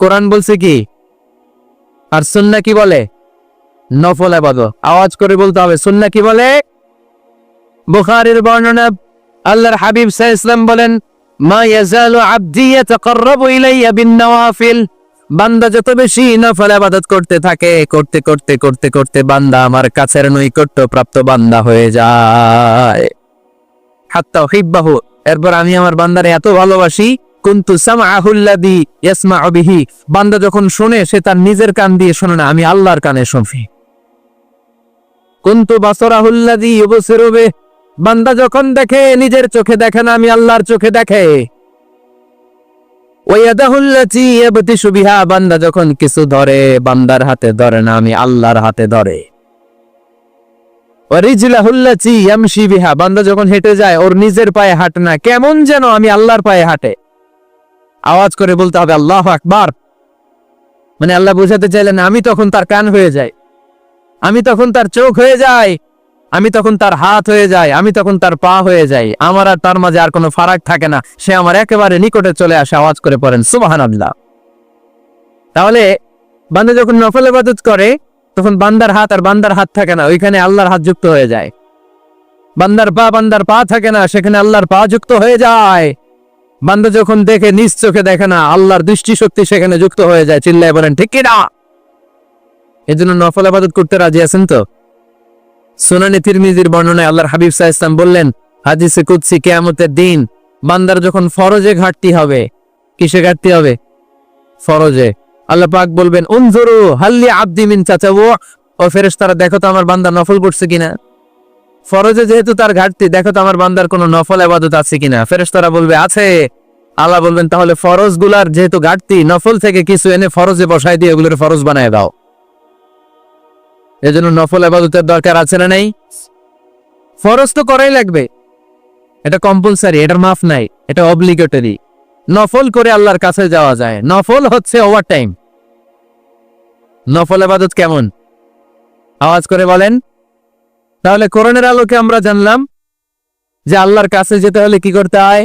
কোরআন বলছে কি? আর সুন্না কি বলে? নফল আবাদত। আওয়াজ করে বলতে হবে সুন্না কি বলে? বুখারীর বর্ণনা, আল্লাহর হাবিব সাল্লাল্লাহু ইসলাম বলেন, মা আবদি বান্দা যত বেশি নফল ইবাদত করতে থাকে, করতে করতে করতে করতে বান্দা আমার কাছের নৈকট্য প্রাপ্ত বান্দা হয়ে যায়। হাত্তা এরপর আমি আমার বান্দারে এত ভালোবাসি বান্দা যখন শুনে, সে তার নিজের কান দিয়ে শোনে না, আমি আল্লাহর কানে বান্দা যখন দেখে, নিজের চোখে দেখে না, আমি আল্লাহর চোখে দেখে। বান্দা যখন কিছু ধরে, বান্দার হাতে ধরে না, আমি আল্লাহর হাতে ধরে। বিহা। বান্দা যখন হেঁটে যায়, ওর নিজের পায়ে হাঁটে না, কেমন যেন আমি আল্লাহর পায়ে হাঁটে। আওয়াজ করে বলতে হবে, আল্লাহ আকবার। মানে আল্লাহ বোঝাতে চাইলেন, আমি তখন তার কান হয়ে যাই। আমি তখন তার চোখ হয়ে যাই। আমি তখন তার হাত হয়ে যাই। আমি তখন তার পা হয়ে যাই। আমার আর তার মাঝে আর কোনো ফারাক থাকে না। সে আমার একেবারে নিকটে চলে আসে, আওয়াজ করে পড়েন সুবাহান আল্লাহ তাহলে বান্দা যখন নফল ইবাদত করে, তখন বান্দার হাত আর বান্দার হাত থাকে না। ওইখানে আল্লাহর হাত যুক্ত হয়ে যায়। বান্দার পা বান্দার পা থাকে না। সেখানে আল্লাহর পা যুক্ত হয়ে যায়। বান্দা যখন দেখে, নিজ চোখে দেখে না, আল্লাহর দৃষ্টি শক্তি সেখানে যুক্ত হয়ে যায়, চিল্লায় বলেন, ঠিক কি না? এই জন্য নফল আবাদত করতে রাজি আছেন তো? সুনানি তিরমিজির বর্ণনায় আল্লাহর হাবিব সাহা ইসলাম বললেন, হাদিসে কুদসি কেয়ামতের দিন, বান্দার যখন ফরজে ঘাটতি হবে, কিসে ঘাটতি হবে? ফরজে। আল্লাহ পাক বলবেন, উনজুরু হাল্লি আব্দি মিন চাচাবু ও ফেরেশতারা, দেখো তো আমার বান্দা নফল পড়ছে কিনা? ফরজে যেহেতু তার ঘাটতি, দেখো তো আমার বান্দার কোনো নফল আবাদত আছে কিনা? ফেরেশতারা বলবে, আছে। আল্লাহ বলবেন, তাহলে ফরজগুলার যেহেতু ঘাটতি, নফল থেকে কিছু এনে ফরজে বসাই দিয়ে ওগুলোর ফরজ বানায় দাও। এজন্য নফল আবাদতের দরকার আছে না নাই? ফরজ তো করাই লাগবে। এটা কম্পালসারি এটার মাফ নাই, এটা অবলিগেটরি নফল করে আল্লাহর কাছে যাওয়া যায়। নফল হচ্ছে ওভার টাইম নফল আবাদত কেমন? আওয়াজ করে বলেন। তাহলে কোরআনের আলোকে আমরা জানলাম যে আল্লাহর কাছে যেতে হলে কি করতে হয়?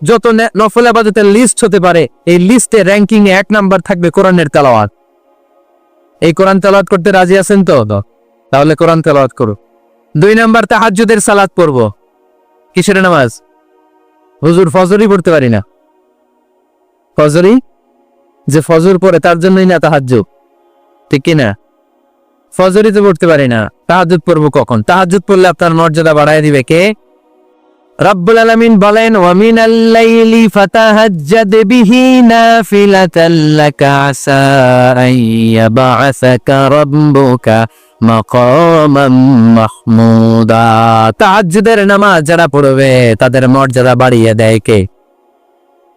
যত নফল আবাদতের লিস্ট হতে পারে, এই লিস্টে র্যাঙ্কিং এ এক নাম্বার থাকবে কোরআনের তেলাওয়াত। এই কোরআন তেলাওয়াত করতে রাজি আছেন তো? তাহলে কোরআন তেলাওয়াত করো। দুই নাম্বার তাহাজ্জুদের সালাত পড়ব। কিসের নামাজ? হুজুর ফজরই পড়তে পারি না। ফজরই? যে ফজর পড়ে তার জন্যই না তাহাজ্জুদ। ঠিক কি না? ফজরই তো পড়তে পারি না। তাহাজ্জুদ পড়ব কখন? তাহাজ্জুদ পড়লে আপনার মর্যাদা বাড়ায় দিবে কে? রব্বুল বলেন মাহমুদা। নামাজ যারা পড়বে, তাদের মর্যাদা বাড়িয়ে দেয় কে?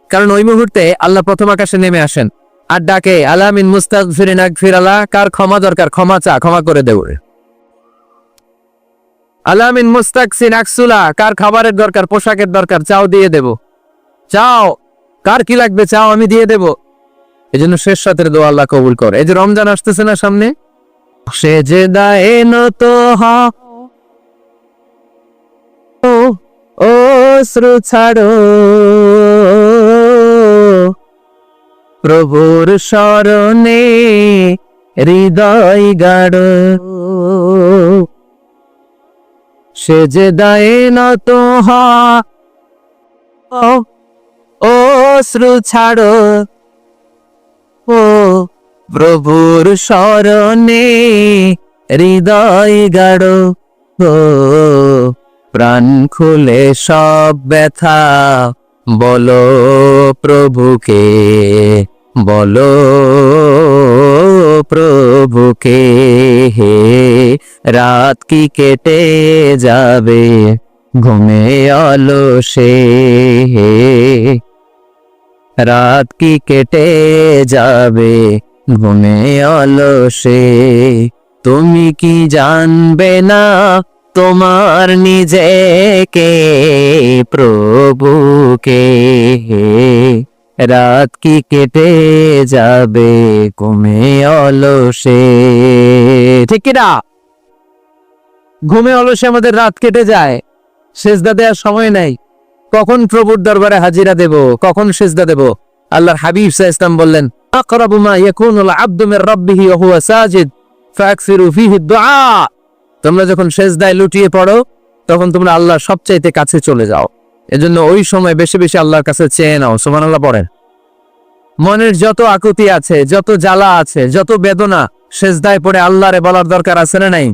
কারণ ওই মুহূর্তে আল্লাহ প্রথম আকাশে নেমে আসেন আর ডাকে আলামিন মুস্তাগফিরিন আগফিরালা কার ক্ষমা দরকার, ক্ষমা চা, ক্ষমা করে দেব আলামিন মুস্তাকসিন আকসুলা, কার খাবারের দরকার, পোশাকের দরকার, চাও দিয়ে দেব। চাও, কার কি লাগবে চাও আমি দিয়ে দেব। এই জন্য শেষ সাথের দোয়া আল্লাহ কবুল কর। এই যে রমজান আসতেছে না সামনে? সে যে দায়ে ও শ্রু ছাড়ো। প্রভুর স্মরণে হৃদয় গাড় সে যে দায়ে নত ও ও শ্রু ছাড়ো। ও, প্রভুর স্মরণে হৃদয় গাড়ো ও, প্রাণ খুলে সব ব্যথা। বলো প্রভুকে বলো প্রভুকে, হে রাত কি কেটে যাবে? ঘুমে অলসে হে। রাত কি কেটে যাবে? ঘুমে অলসে তুমি কি জানবে না তোমার নিজেকে, প্রভুকে? রাত কি কেটে যাবে? ঘুমে অলসে ঠিক কিনা? ঘুমে অলসে আমাদের রাত কেটে যায়। সেজদা দেওয়ার সময় নাই। কখন প্রভুর দরবারে হাজিরা দেব, কখন সেজদা দেব? আল্লাহর হাবিব সাহ ইসলাম বললেন, আকরাবু মা ইয়াকুনুল তোমরা যখন সেজদায় লুটিয়ে পড়ো, তখন তোমরা আল্লাহর সবচাইতে কাছে চলে যাও। এজন্য ওই সময় বেশি বেশি আল্লাহর কাছে চেয়ে নাও, সুবহানাল্লাহ পড়েন। মনের যত আকুতি আছে, যত জ্বালা আছে, যত বেদনা, সেজদায় পড়ে আল্লাহরে বলার দরকার আছে না নাই?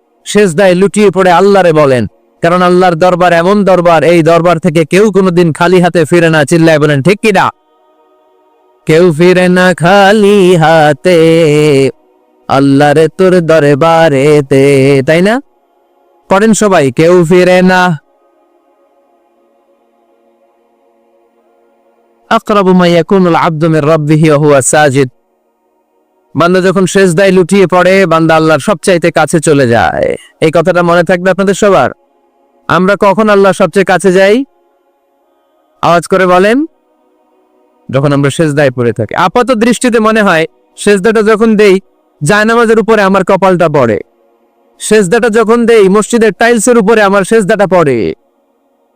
সেজদায় লুটিয়ে পড়ে আল্লাহরে বলেন। কারণ আল্লাহর দরবার এমন দরবার, এই দরবার থেকে কেউ কোনোদিন খালি হাতে ফিরে না, চিল্লায় বলেন, ঠিক কিনা কেউ ফিরে না খালি হাতে, আল্লাহরে তোর দরবারেতে তাই না? পড়েন সবাই, কেউ ফিরে না। আকরাবু মা ইয়াকুনুল আবদু মির রাব্বিহি ওয়া হুয়া সাজিদ। বান্দা যখন সেজদায় লুটিয়ে পড়ে, বান্দা আল্লাহর সবচাইতে কাছে চলে যায়। এই কথাটা মনে থাকবে আপনাদের সবার? আমরা কখন আল্লাহর সবচেয়ে কাছে যাই? আওয়াজ করে বলেন, যখন আমরা শেষ সেজদায় পড়ে থাকি। আপাত দৃষ্টিতে মনে হয়, সেজদাটা যখন দেই, জায়নামাজের উপরে আমার কপালটা পড়ে। সেজদাটা যখন দেই, মসজিদের টাইলসের উপরে আমার সেজদাটা পড়ে।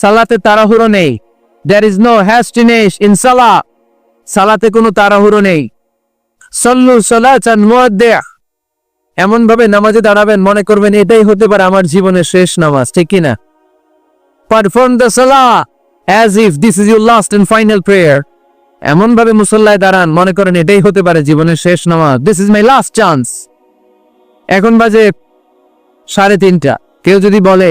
সালাতে তাড়াহুড়ো নেই। There is no hastiness in সালা সালাতে কোনো তাড়াহুড়ো নেই। সল্লু সলাচান এমন ভাবে নামাজে দাঁড়াবেন, মনে করবেন এটাই হতে পারে আমার জীবনের শেষ নামাজ, ঠিক কি না perform the Salah as if this is your last and final prayer এমন ভাবে মুসল্লায় দাঁড়ান, মনে করেন এটাই হতে পারে জীবনের শেষ নামাজ। This is my last chance এখন বাজে সাড়ে তিনটা। কেউ যদি বলে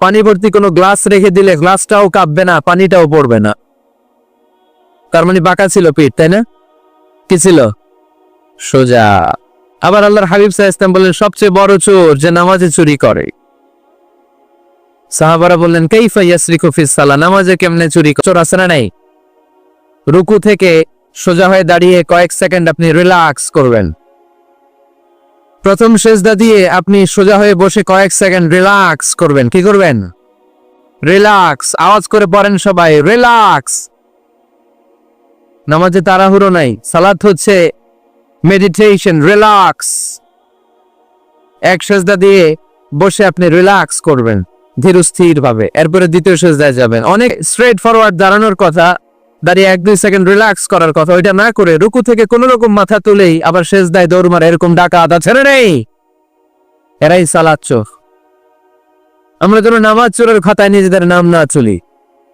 পানি ভর্তি কোনো গ্লাস রেখে দিলে গ্লাসটাও কাঁপবে না, পানিটাও পড়বে না। তার মানে বাঁকা ছিল পিঠ, তাই না? কি ছিল? সোজা। আবার আল্লাহর হাবিব সাহা ইসলাম বললেন, সবচেয়ে বড় চোর যে নামাজে চুরি করে। সাহাবারা বললেন, কাইফা ইয়াসরিকু ফিস সালা? নামাজে কেমনে চুরি? চোর আছে না নাই? রুকু থেকে সোজা হয়ে দাঁড়িয়ে কয়েক সেকেন্ড আপনি রিল্যাক্স করবেন। প্রথম সেজদা দিয়ে আপনি সোজা হয়ে বসে কয়েক সেকেন্ড রিল্যাক্স করবেন। কি করবেন? রিল্যাক্স। আওয়াজ করে পড়েন সবাই, রিল্যাক্স। নামাজে তাড়াহুড়ো নাই, সালাত হচ্ছে মেডিটেশন রিল্যাক্স। এক সেজদা দিয়ে বসে আপনি রিল্যাক্স করবেন ধীর স্থির ভাবে এরপরে দ্বিতীয় সেজদায় যাবেন। অনেক স্ট্রেট ফরওয়ার্ড দাঁড়ানোর কথা দাঁড়িয়ে এক দুই সেকেন্ড রিল্যাক্স করার কথা। ওইটা না করে রুকু থেকে কোন রকম মাথা তুলেই আবার শেষদায় দৌড় মারে, এরকম ডাকা আদা ছেড়ে নেই। এরাই সালাদ চোখ আমরা যেন নামাজ চোরের খাতায় নিজেদের নাম না চলি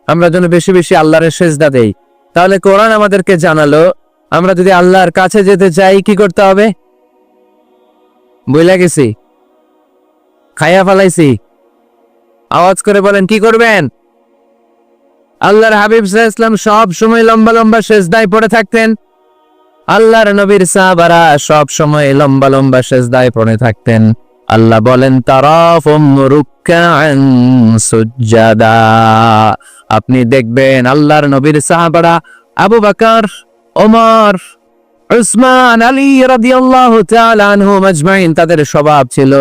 আমরা যেন বেশি বেশি আল্লাহরের সেজদা দেই। তাহলে কোরআন আমাদেরকে জানালো, আমরা যদি আল্লাহর কাছে যেতে চাই, কি করতে হবে? বইলা গেছি। খাইয়া ফালাইছি। আওয়াজ করে বলেন, কি করবেন? আল্লাহর হাবিব আলাইহি ইসলাম সব সময় লম্বা লম্বা সেজদায় পড়ে থাকতেন। আল্লাহর নবীর সাহাবারা সব সময় লম্বা লম্বা সেজদায় পড়ে থাকতেন। আল্লাহ বলেন সুজ্জাদা। আপনি দেখবেন আল্লাহর নবীর সাহাবারা আবু বকর, ওমর, উসমান, আলী রাদিয়াল্লাহু তাআলা আনহুম আজমাইন তাদের স্বভাব ছিল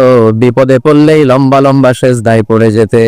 বিপদে পড়লেই লম্বা লম্বা সেজদায় পড়ে যেতে।